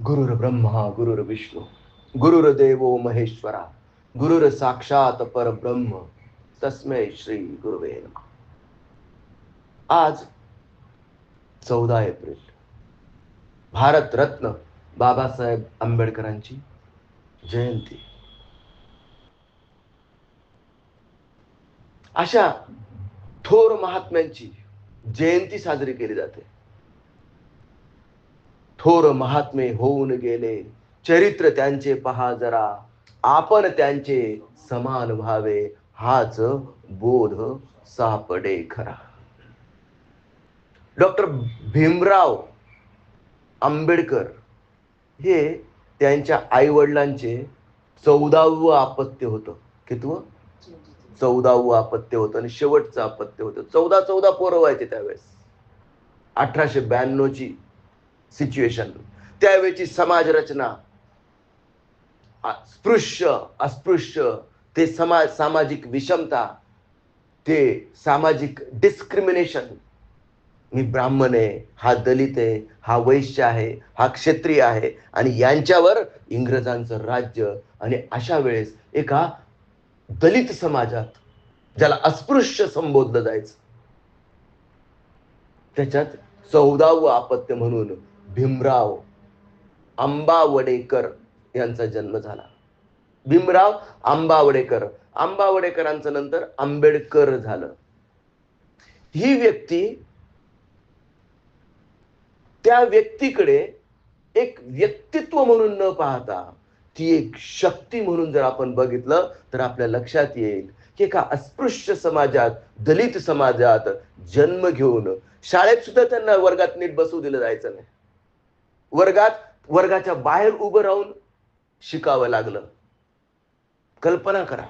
गुरुर ब्रह्मा गुरुर विष्णू गुरुर देवो महेश्वरा गुरुर साक्षात परब्रह्म तस्मै श्री गुरुवे आज चौदा एप्रिल भारतरत्न बाबासाहेब आंबेडकरांची जयंती. अशा थोर महात्म्यांची जयंती साजरी केली जाते. थोर महात्मे होऊन गेले. चरित्र त्यांचे पहा जरा. आपण त्यांचे समान व्हावे हाच बोध सापडे खरा. डॉक्टर भीमराव आंबेडकर हे त्यांच्या आई वडिलांचे चौदावं अपत्य होतं. कितवं? चौदावं अपत्य होतं आणि शेवटचं अपत्य होतं. चौदा चौदा पोरं व्हायचे त्यावेळेस. अठराशे ब्याण्णवची सिच्युएशन त्यावेळची समाज रचना स्पृश्य अस्पृश्य ते समाज सामाजिक विषमता ते सामाजिक डिस्क्रिमिनेशन मी ब्राह्मण आहे हा दलित आहे हा वैश्य आहे हा क्षेत्रीय आहे आणि यांच्यावर इंग्रजांचं राज्य आणि अशा वेळेस एका दलित समाजात ज्याला अस्पृश्य संबोधलं जायचं. त्याच्यात चौदावं आपत्य म्हणून भीमराव आंबावडेकर यांचा जन्म झाला. भीमराव आंबावडेकर. आंबावडेकरांचं नंतर आंबेडकर झालं. ही व्यक्ती त्या व्यक्तीकडे एक व्यक्तित्व म्हणून न पाहता ती एक शक्ती म्हणून जर आपण बघितलं तर आपल्या लक्षात येईल की एका अस्पृश्य समाजात दलित समाजात जन्म घेऊन शाळेत सुद्धा त्यांना वर्गात नीट बसू दिलं जायचं नाही. वर्गात वर्गाच्या बाहेर उभं राहून शिकावं लागलं. कल्पना करा.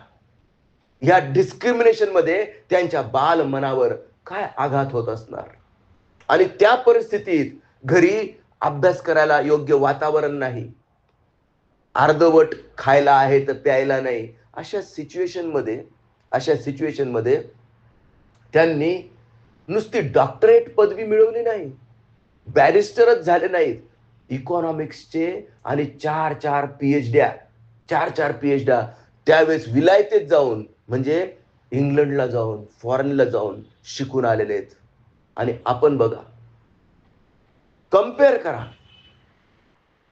या डिस्क्रिमिनेशनमध्ये त्यांच्या बाल मनावर काय आघात होत असणार? आणि त्या परिस्थितीत घरी अभ्यास करायला योग्य वातावरण नाही. अर्धवट खायला आहे तर प्यायला नाही. अशा सिच्युएशनमध्ये अशा सिच्युएशनमध्ये त्यांनी नुसती डॉक्टरेट पदवी मिळवली नाही. बॅरिस्टरच झाले नाहीत. इकॉनॉमिक्सचे आणि चार चार पीएचड्या चार चार पीएचड्या त्यावेळेस विलायतेत जाऊन म्हणजे इंग्लंडला जाऊन फॉरेनला जाऊन शिकून आलेले आहेत. आणि आपण बघा कंपेअर करा.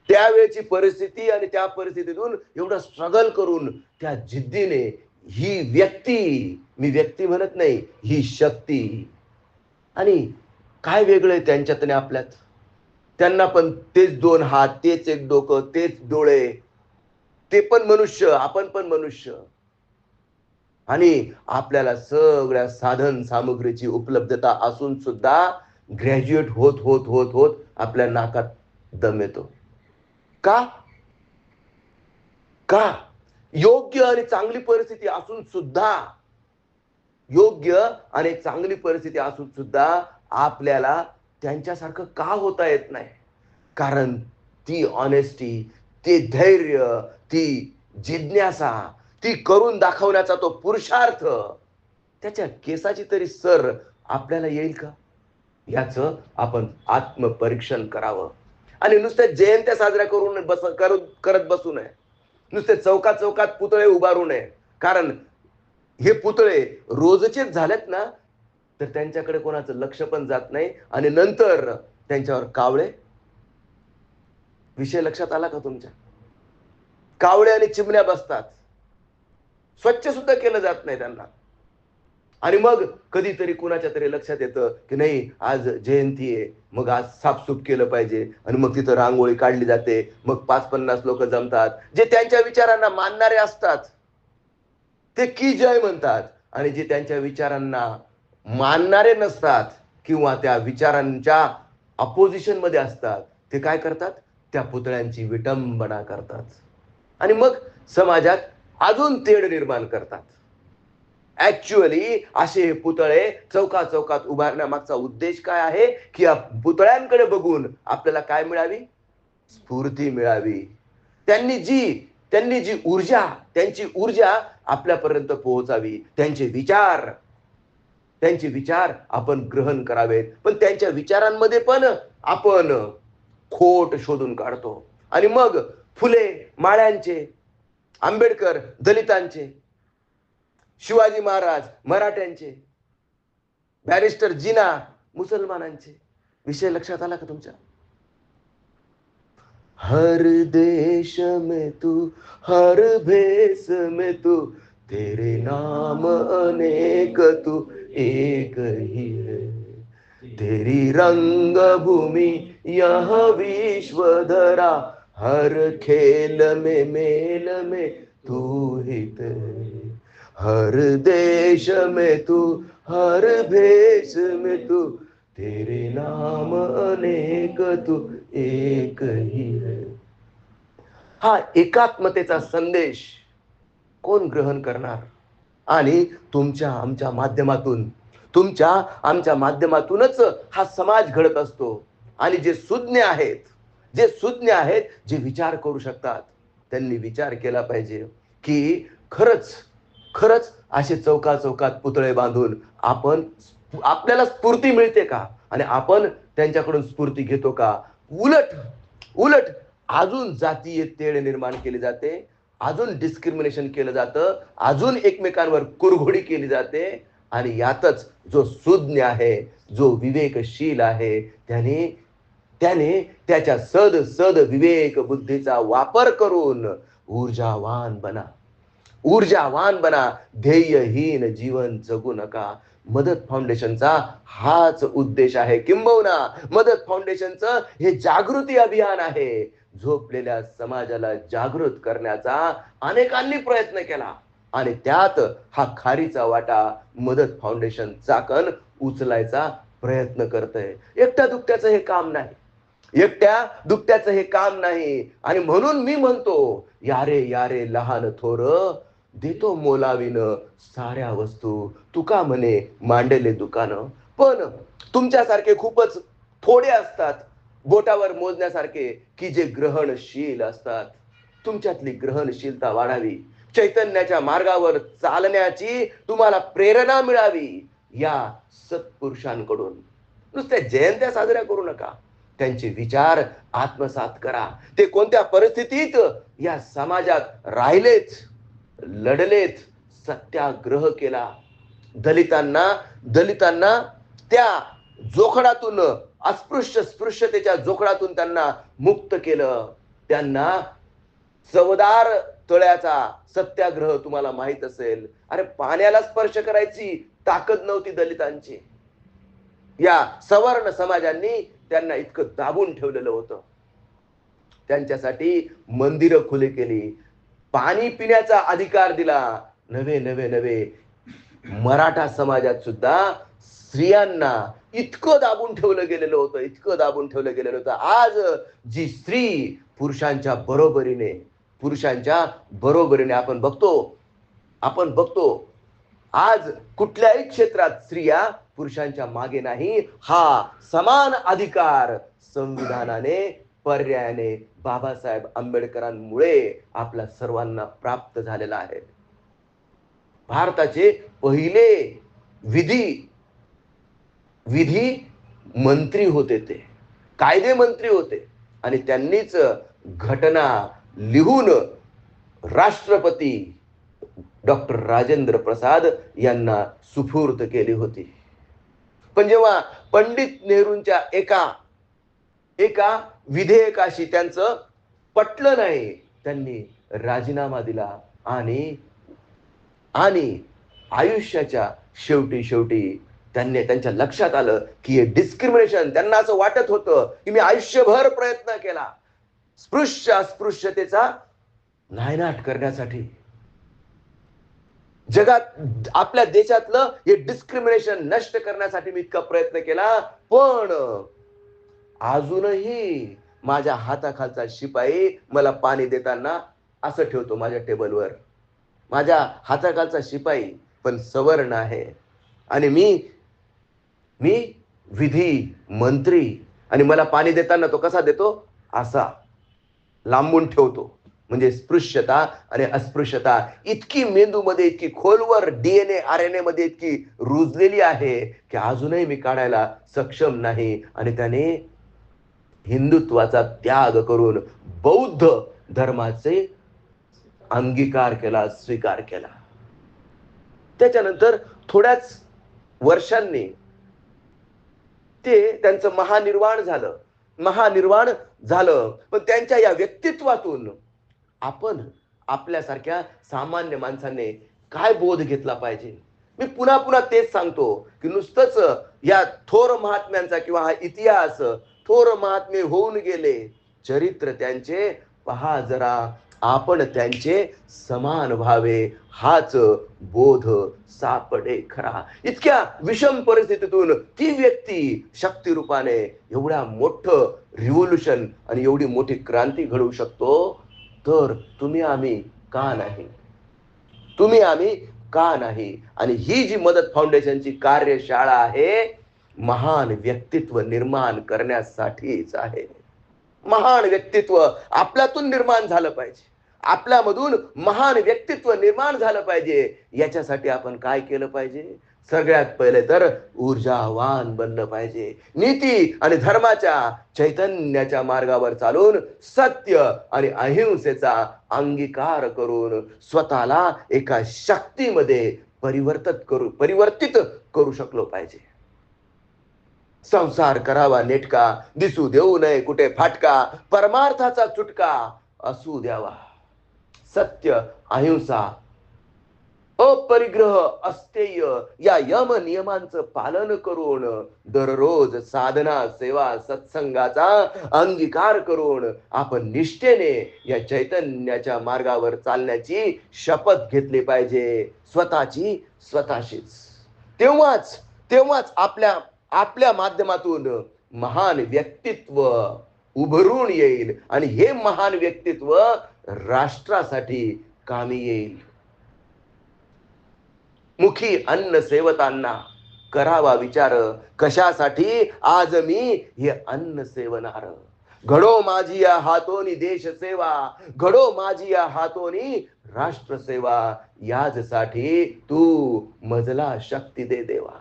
त्यावेळेची परिस्थिती आणि त्या परिस्थितीतून एवढं स्ट्रगल करून त्या जिद्दीने ही व्यक्ती मी व्यक्ती म्हणत नाही ही शक्ती. आणि काय वेगळं आहे त्यांच्यात आणि आपल्यात? त्यांना पण तेच दोन हात तेच एक डोकं तेच डोळे. ते पण मनुष्य आपण पण मनुष्य. आणि आपल्याला सगळ्या साधन सामग्रीची उपलब्धता असून सुद्धा ग्रॅज्युएट होत होत होत होत आपल्या नाकात दम येतो. का? का? योग्य आणि चांगली परिस्थिती असून सुद्धा योग्य आणि चांगली परिस्थिती असून सुद्धा आपल्याला त्यांच्यासारखं का होता येत नाही? कारण ती ऑनेस्टी ते धैर्य ती जिज्ञासा ती करून दाखवण्याचा तो पुरुषार्थ त्याच्या केसाची तरी सर आपल्याला येईल का? याच आपण आत्मपरीक्षण करावं. आणि नुसत्या जयंत्या साजऱ्या करून बस करत करत बसू नये. नुसते चौकात चौकात पुतळे उभारू नये. कारण हे पुतळे रोजचेच झालेत ना? तर त्यांच्याकडे कोणाचं लक्ष पण जात नाही. आणि नंतर त्यांच्यावर कावळे. विषय लक्षात आला का तुमच्या? कावळे आणि चिमण्या बसतात. स्वच्छ सुद्धा केलं जात नाही त्यांना. आणि मग कधीतरी कुणाच्या तरी लक्षात येतं की नाही आज जयंती आहे. मग आज साफसूफ केलं पाहिजे. आणि मग तिथं रांगोळी काढली जाते. मग पाच पन्नास लोक जमतात. जे त्यांच्या विचारांना मानणारे असतात. ते की जय म्हणतात. आणि जे त्यांच्या विचारांना मानणारे नसतात किंवा त्या विचारांच्या अपोजिशनमध्ये असतात. ते काय करतात? त्या पुतळ्यांची विटंबना करतात. आणि मग समाजात अजून तेढ निर्माण करतात. ऍक्च्युअली असे हे पुतळे चौका चौकात उभारण्यामागचा उद्देश काय आहे? की या पुतळ्यांकडे बघून आपल्याला काय मिळावी? स्फूर्ती मिळावी. त्यांनी जी त्यांनी जी ऊर्जा त्यांची ऊर्जा आपल्यापर्यंत पोहोचावी. त्यांचे विचार त्यांचे विचार आपण ग्रहण करावेत. पण त्यांच्या विचारांमध्ये पण आपण खोट शोधून काढतो. आणि मग फुले माळ्यांचे आंबेडकर दलितांचे शिवाजी महाराज मराठ्यांचे बॅरिस्टर जिना मुसलमानांचे. विषय लक्षात आला का तुमच्या? हर देश में तू हर भेस में तू तेरे नाम अनेक तू एक ही है। तेरी रंग भूमि यह विश्व धरा हर खेल में मेल में तू हित है। हर देश में तू, हर भेष में तू, तेरे नाम अनेक तू एक ही है। हा एकात्मतेचा संदेश कोण ग्रहण करणार? आणि तुमच्या आमच्या माध्यमातून तुमच्या आमच्या माध्यमातूनच हा समाज घडत असतो. आणि जे सुज्ञ आहेत जे सुज्ञ आहेत जे विचार करू शकतात त्यांनी विचार केला पाहिजे की खरंच खरंच असे चौका चौकात पुतळे बांधून आपण आपल्याला स्फूर्ती मिळते का? आणि आपण त्यांच्याकडून स्फूर्ती घेतो का? उलट उलट अजून जातीय तेढ निर्माण केली जाते. अजून डिस्क्रिमिनेशन केलं जातं अजून एकमेकांवर कुरघोडी केली जाते आणि यातच जो सुज्ञ आहे जो विवेकशील आहे त्याने त्याने त्याच्या सद सद विवेक बुद्धीचा वापर करून ऊर्जावान बना. ऊर्जावान बना ध्येयहीन जीवन जगू नका. मदत फाउंडेशनचा हाच उद्देश आहे. किंबहुना मदत फाउंडेशनचं हे जागृती अभियान आहे. झोपलेल्या समाजाला जागृत करण्याचा अनेकांनी प्रयत्न केला. आणि त्यात हा खारीचा वाटा मदत फाउंडेशन चाकण उचलायचा प्रयत्न करतय. एकट्या दुकट्याचं हे काम नाही. एकट्या दुकट्याचं हे काम नाही. आणि म्हणून मी म्हणतो यारे यारे लहान थोर देतो मोलावीन साऱ्या वस्तू. तुका म्हणे मांडले दुकान. पण तुमच्यासारखे खूपच थोडे असतात. बोटावर मोजण्यासारखे की जे ग्रहणशील असतात. तुमच्यातली ग्रहणशीलता वाढावी. चैतन्याच्या मार्गावर चालण्याची तुम्हाला प्रेरणा मिळावी या सत्पुरुषांकडून. नुसत्या जयंत्या साजऱ्या करू नका. त्यांचे विचार आत्मसात करा. ते कोणत्या परिस्थितीत? या समाजात राहिलेच. लढलेत सत्याग्रह केला. दलितांना दलितांना त्या जोखडातून अस्पृश्य स्पृश्यतेच्या जोखडातून त्यांना मुक्त केलं. त्यांना चवदार तळ्याचा सत्याग्रह तुम्हाला माहीत असेल. अरे पाण्याला स्पर्श करायची ताकद नव्हती दलितांची. या सवर्ण समाजांनी त्यांना इतकं दाबून ठेवलेलं होतं. त्यांच्यासाठी मंदिरं खुले केली. पाणी पिण्याचा अधिकार दिला. नवे नवे नवे मराठा समाजात सुद्धा स्त्रियांना इतकं दाबून ठेवलं गेलेलं होतं इतकं दाबून ठेवलं गेलेलं होतं. आज जी स्त्री पुरुषांच्या बरोबरीने पुरुषांच्या बरोबरीने आपण बघतो आपण बघतो आज कुठल्याही क्षेत्रात स्त्रिया पुरुषांच्या मागे नाही. हा समान अधिकार संविधानाने पर्यायाने बाबासाहेब आंबेडकरांमुळे आपल्या सर्वांना प्राप्त झालेला आहे. भारताचे पहिले विधी विधी मंत्री होते ते. कायदे मंत्री होते. आणि त्यांनीच घटना लिहून राष्ट्रपती डॉक्टर राजेंद्र प्रसाद यांना सुफूर्त केली होती. पण जेव्हा पंडित नेहरूंच्या एका एका विधेयकाशी त्यांचं पटलं नाही. त्यांनी राजीनामा दिला आणि आणि आयुष्याच्या शेवटी शेवटी त्यांनी त्यांच्या लक्षात आलं की हे डिस्क्रिमिनेशन त्यांना असं वाटत होतं की मी आयुष्यभर प्रयत्न केला. स्पृश्य अस्पृश्यतेचा नायनाट करण्यासाठी. जगात आपल्या देशातलं हे डिस्क्रिमिनेशन नष्ट करण्यासाठी मी इतका प्रयत्न केला पण अजूनही माझ्या हाताखालचा शिपाई मला पाणी देताना असं ठेवतो माझ्या टेबलवर. माझ्या हाताखालचा शिपाई पण सवर्ण आहे. आणि मी मी विधी मंत्री आणि मला पाणी देताना तो कसा देतो? असा. लांबून ठेवतो. म्हणजे स्पृश्यता आणि अस्पृश्यता. इतकी मेंदूमध्ये इतकी खोलवर डीएनए आर एन ए मध्ये इतकी रुजलेली आहे की अजूनही मी काढायला सक्षम नाही. आणि त्याने हिंदुत्वाचा त्याग करून बौद्ध धर्माचे अंगीकार केला स्वीकार केला. त्याच्यानंतर थोड्याच वर्षांनी ते त्यांचं महानिर्वाण झालं. महानिर्वाण झालं. पण त्यांच्या या व्यक्तित्वातून आपण आपल्यासारख्या सामान्य माणसाने काय बोध घेतला पाहिजे? मी पुन्हा पुन्हा तेच सांगतो की नुसतंच या थोर महात्म्यांचा किंवा हा इतिहास थोर महात्मे होऊन गेले. चरित्र त्यांचे पहा जरा आपण त्यांचे समान व्हावे. हाच बोध सापडे खरा. इतक्या विषम परिस्थितीतून ती व्यक्ती शक्ती रूपाने एवढ्या मोठं रिव्होल्युशन आणि एवढी मोठी क्रांती घडवू शकतो. तर तुम्ही आम्ही का नाही? तुम्ही आम्ही का नाही? आणि ही जी मदत फाउंडेशनची कार्यशाळा आहे महान व्यक्तित्व निर्माण करण्यासाठीच आहे. महान व्यक्तित्व आपल्यातून निर्माण झालं पाहिजे. आपल्यामधून महान व्यक्तित्व निर्माण झालं पाहिजे. याच्यासाठी आपण काय केलं पाहिजे? सगळ्यात पहिले तर ऊर्जावान बनलं पाहिजे. नीती आणि धर्माच्या चैतन्याच्या मार्गावर चालून सत्य आणि अहिंसेचा अंगीकार करून स्वतःला एका शक्तीमध्ये परिवर्तित करू परिवर्तित करू शकलो पाहिजे. संसार करावा नेटका दिसू देऊ नये कुठे फाटका परमार्थाचा चुटका असू द्यावा. सत्य अहिंसा अपरिग्रह अस्तेय या यम नियमांचं पालन करून दररोज साधना सेवा सत्संगाचा अंगीकार करून आपण निष्ठेने या चैतन्याच्या मार्गावर चालण्याची शपथ घेतली पाहिजे. स्वतःची स्वतःशीच. तेव्हाच तेव्हाच आपल्या आपल्या माध्यमातून महान व्यक्तित्व उभरून येईल आणि हे महान व्यक्तित्व राष्ट्रासाठी कामी येईल. मुखी अन्न सेवतांना करावा विचार कशासाठी? आज मी हे अन्न सेवनार घडो माझी या हातोनी देश सेवा घडो माझी या हातोनी राष्ट्र सेवा याजसाठी तू मजला शक्ती दे देवा.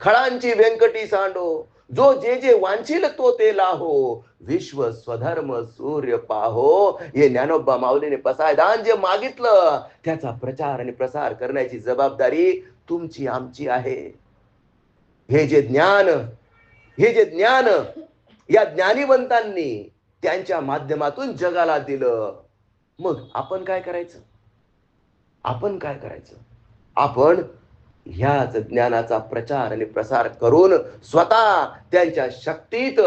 खळांची व्यंकटी सांडो जो जे जे वांछील तो ते लाहो. विश्व स्वधर्म सूर्य पाहो. हे ज्ञानोबा माऊलीने पसायदान जे मागितलं त्याचा प्रचार आणि प्रसार करण्याची जबाबदारी तुमची आमची आहे. हे जे ज्ञान हे जे ज्ञान या ज्ञानीवंतांनी त्यांच्या माध्यमातून जगाला दिलं मग आपण काय करायचं? आपण काय करायचं? आपण ह्याच ज्ञानाचा प्रचार आणि प्रसार करून स्वतः त्यांच्या शक्तीत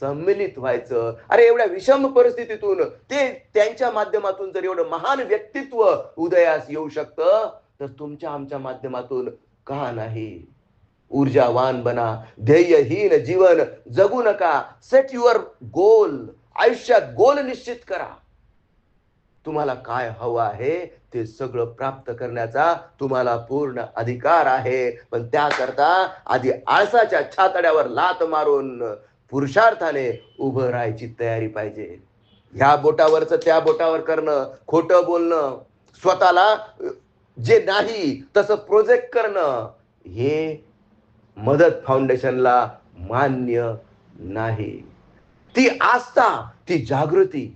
सम्मिलित व्हायचं. अरे एवढ्या विषम परिस्थितीतून ते त्यांच्या माध्यमातून जर एवढं महान व्यक्तित्व उदयास येऊ शकतं तर तुमच्या आमच्या माध्यमातून का नाही? ऊर्जावान बना ध्येयहीन जीवन जगू नका. सेट युअर गोल आयुष्यात गोल निश्चित करा. तुम्हाला काय हवं आहे? ते सगळं प्राप्त करण्याचा तुम्हाला पूर्ण अधिकार आहे. पण त्याकरता आधी आळसाच्या छातड्यावर लात मारून पुरुषार्थाने उभं राहायची तयारी पाहिजे. ह्या बोटावरचं त्या बोटावर करणं खोटं बोलणं स्वतःला जे नाही तसं प्रोजेक्ट करणं हे मदत फाउंडेशनला मान्य नाही. ती आस्था ती जागृती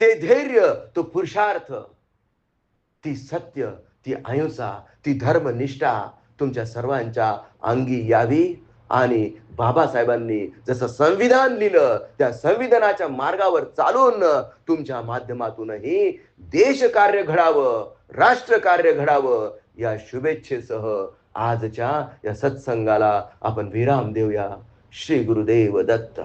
ते धैर्य तो पुरुषार्थ ती सत्य ती अहिंसा ती धर्मनिष्ठा तुमच्या सर्वांच्या अंगी यावी आणि बाबासाहेबांनी जसं संविधान लिहिलं त्या संविधानाच्या मार्गावर चालून तुमच्या माध्यमातूनही देश कार्य घडावं राष्ट्र कार्य घडावं या शुभेच्छेसह आजच्या या सत्संगाला आपण विराम देऊया. श्री गुरुदेव दत्त.